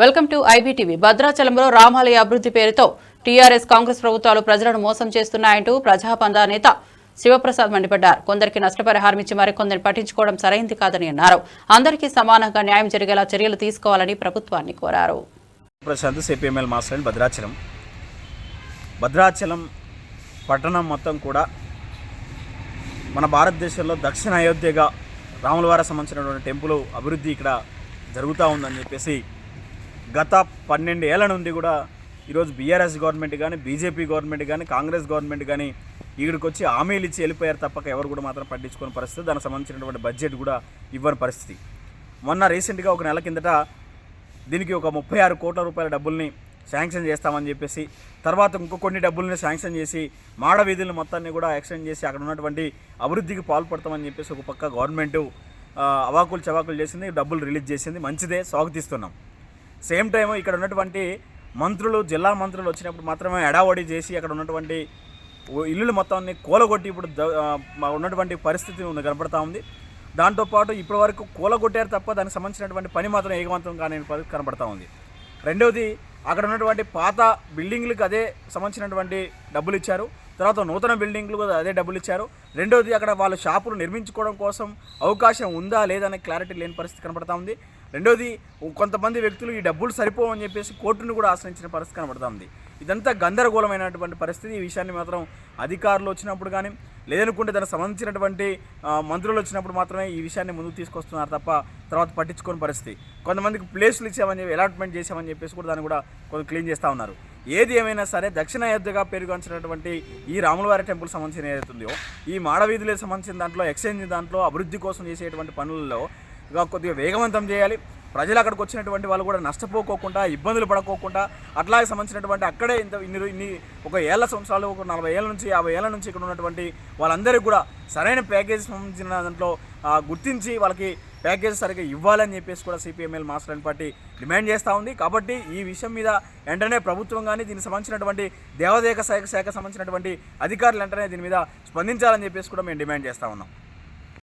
Welcome to IBTV. భద్రాచలంలో రామాలయ అభివృద్ధి పేరుతో టీఆర్ఎస్ కాంగ్రెస్ ప్రభుత్వాలు ప్రజలను మోసం చేస్తున్నాయంటూ ప్రజాపందా నేత శివప్రసాద్ మండిపడ్డారు. కొందరికి నష్టపరిహారం ఇచ్చి మరికొందరిని పట్టించుకోవడం సరైంది కాదని అన్నారు. అందరికీ సమానంగా న్యాయం జరిగేలా చర్యలు తీసుకోవాలని ప్రభుత్వాన్ని కోరారు. Prashant CPIML master Bhadrachalam. Bhadrachalam పట్టణం మొత్తం కూడా మన భారతదేశంలో దక్షిణ అయోధ్యగా రాములవార సంబంధించినటువంటి టెంపుల్ అభివృద్ధి ఇక్కడ జరుగుతూ ఉందని చెప్పేసి గత పన్నెండు ఏళ్ళ నుండి కూడా ఈరోజు బీఆర్ఎస్ గవర్నమెంట్ కానీ బీజేపీ గవర్నమెంట్ కానీ కాంగ్రెస్ గవర్నమెంట్ కానీ ఇక్కడికి వచ్చి హామీలు ఇచ్చి వెళ్ళిపోయారు తప్పక ఎవరు కూడా మాత్రం పట్టించుకునే పరిస్థితి. దానికి సంబంధించినటువంటి బడ్జెట్ కూడా ఇవ్వని పరిస్థితి. మొన్న రీసెంట్గా ఒక నెల కిందట దీనికి ఒక ముప్పై ఆరు కోట్ల రూపాయల డబ్బుల్ని శాంక్షన్ చేస్తామని చెప్పేసి తర్వాత ఇంకో కొన్ని డబ్బుల్ని శాంక్షన్ చేసి మాడ వీధులను మొత్తాన్ని కూడా ఎక్స్టెండ్ చేసి అక్కడ ఉన్నటువంటి అభివృద్ధికి పాల్పడతామని చెప్పేసి ఒక పక్క గవర్నమెంట్ అవాకులు చవాకులు చేసింది డబ్బులు రిలీజ్ చేసింది. మంచిదే స్వాగతిస్తున్నాం సేమ్ టైం ఇక్కడ ఉన్నటువంటి మంత్రులు జిల్లా మంత్రులు వచ్చినప్పుడు మాత్రమే ఎడావడి చేసి అక్కడ ఉన్నటువంటి ఇల్లులు మొత్తాన్ని కూలగొట్టి ఇప్పుడు ఉన్నటువంటి పరిస్థితి ఉంది కనపడతా ఉంది. దాంతోపాటు ఇప్పటి వరకు కూలగొట్టారు తప్ప దానికి సంబంధించినటువంటి పని మాత్రం ఏకవంతం కానీ కనపడతా ఉంది. రెండవది అక్కడ ఉన్నటువంటి పాత బిల్డింగ్లకు అదే సంబంధించినటువంటి డబ్బులు ఇచ్చారు. తర్వాత నూతన బిల్డింగ్లు కూడా అదే డబ్బులు ఇచ్చారు. రెండవది అక్కడ వాళ్ళ షాపులు నిర్మించుకోవడం కోసం అవకాశం ఉందా లేదనే క్లారిటీ లేని పరిస్థితి కనపడతా ఉంది. రెండవది కొంతమంది వ్యక్తులు ఈ డబ్బులు సరిపోవని చెప్పేసి కోర్టును కూడా ఆశ్రయించిన పరిస్థితి కనబడుతుంది. ఇదంతా గందరగోళమైనటువంటి పరిస్థితి. ఈ విషయాన్ని మాత్రం అధికారులు వచ్చినప్పుడు కానీ లేదనుకుంటే దానికి సంబంధించినటువంటి మంత్రులు వచ్చినప్పుడు మాత్రమే ఈ విషయాన్ని ముందుకు తీసుకొస్తున్నారు తప్ప తర్వాత పట్టించుకోని పరిస్థితి. కొంతమందికి ప్లేసులు ఇచ్చామని చెప్పి అలాట్మెంట్ చేసామని చెప్పేసి కూడా దాన్ని కూడా కొంచెం క్లీన్ చేస్తూ ఉన్నారు. ఏది ఏమైనా సరే దక్షిణ అయోధ్యగా పేరుగాంచినటువంటి ఈ రాములవారి టెంపుల్ సంబంధించిన ఏదైతుందో ఈ మాడవీధులకు సంబంధించిన దాంట్లో ఎక్స్చేంజ్ దాంట్లో అభివృద్ధి కోసం చేసేటువంటి పనులలో ఇక కొద్దిగా వేగవంతం చేయాలి. ప్రజలు అక్కడికి వచ్చినటువంటి వాళ్ళు కూడా నష్టపోకోకుండా ఇబ్బందులు పడకోకుండా అట్లాగే సంబంధించినటువంటి అక్కడే ఇంత ఇన్ని ఇన్ని ఒక ఏళ్ళ సంవత్సరాలు ఒక నలభై ఏళ్ళ నుంచి యాభై ఏళ్ళ నుంచి ఇక్కడ ఉన్నటువంటి వాళ్ళందరికీ కూడా సరైన ప్యాకేజ్ సంబంధించిన దాంట్లో గుర్తించి వాళ్ళకి ప్యాకేజ్ సరిగ్గా ఇవ్వాలని చెప్పేసి కూడా CPIML master and party demand చేస్తూ ఉంది. కాబట్టి ఈ విషయం మీద వెంటనే ప్రభుత్వం కానీ దీనికి సంబంధించినటువంటి దేవాదేక శాఖ శాఖ సంబంధించినటువంటి అధికారులు వెంటనే దీని మీద స్పందించాలని చెప్పేసి కూడా మేము డిమాండ్ చేస్తూ ఉన్నాం.